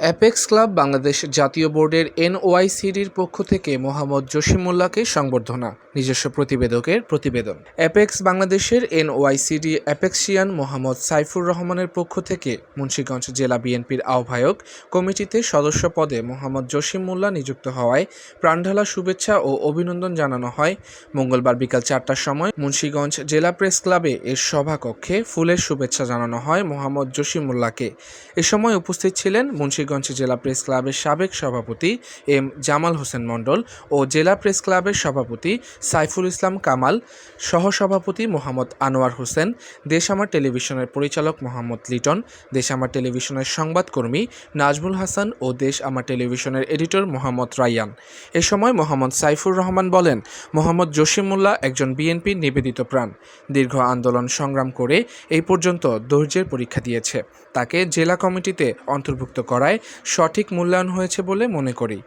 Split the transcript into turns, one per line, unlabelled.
Apex club Bangladesh জাতীয় বোর্ডের এনওআইসিডির পক্ষ থেকে মোহাম্মদ জসিমুল্লাহকে সংবর্ধনা, নিজস্ব প্রতিবেদকের প্রতিবেদন। অ্যাপেক্স বাংলাদেশের এনওআইসিডি অ্যাপেক্সিয়ান মোহাম্মদ সাইফুর রহমানের পক্ষ থেকে মুন্সিগঞ্জ জেলা বিএনপির আহ্বায়ক কমিটিতে সদস্য পদে মোহাম্মদ জসিম মোল্লা নিযুক্ত হওয়ায় প্রাণঢালা শুভেচ্ছা ও অভিনন্দন জানানো হয়। মঙ্গলবার বিকাল চারটার সময় মুন্সিগঞ্জ জেলা প্রেস ক্লাবে এর সভাকক্ষে ফুলের শুভেচ্ছা জানানো হয় মোহাম্মদ জসিমুল্লাহকে। এ সময় উপস্থিত ছিলেন মুন্সিগঞ্জ জেলা প্রেস ক্লাবের সাবেক সভাপতি এম জামাল হোসেন মণ্ডল ও জেলা প্রেস ক্লাবের সভাপতি সাইফুল ইসলাম কামাল, সহসভাপতি মোহাম্মদ আনোয়ার হোসেন দেশ আমার টেলিভিশনের পরিচালক মোহাম্মদ লিটন দেশ আমার টেলিভিশনের সংবাদকর্মী নাজমুল হাসান ও দেশ আমার টেলিভিশনের এডিটর মোহাম্মদ রাইয়ান। এ সময় মোহাম্মদ সাইফুর রহমান বলেন, মোহাম্মদ জসিমুল্লাহ একজন বিএনপির নিবেদিত প্রাণ। দীর্ঘ আন্দোলন সংগ্রাম করে এই পর্যন্ত ধৈর্যের পরীক্ষা দিয়েছে। তাকে জেলা কমিটিতে অন্তর্ভুক্ত করায় সঠিক মূল্যায়ন হয়েছে বলে মনে করি।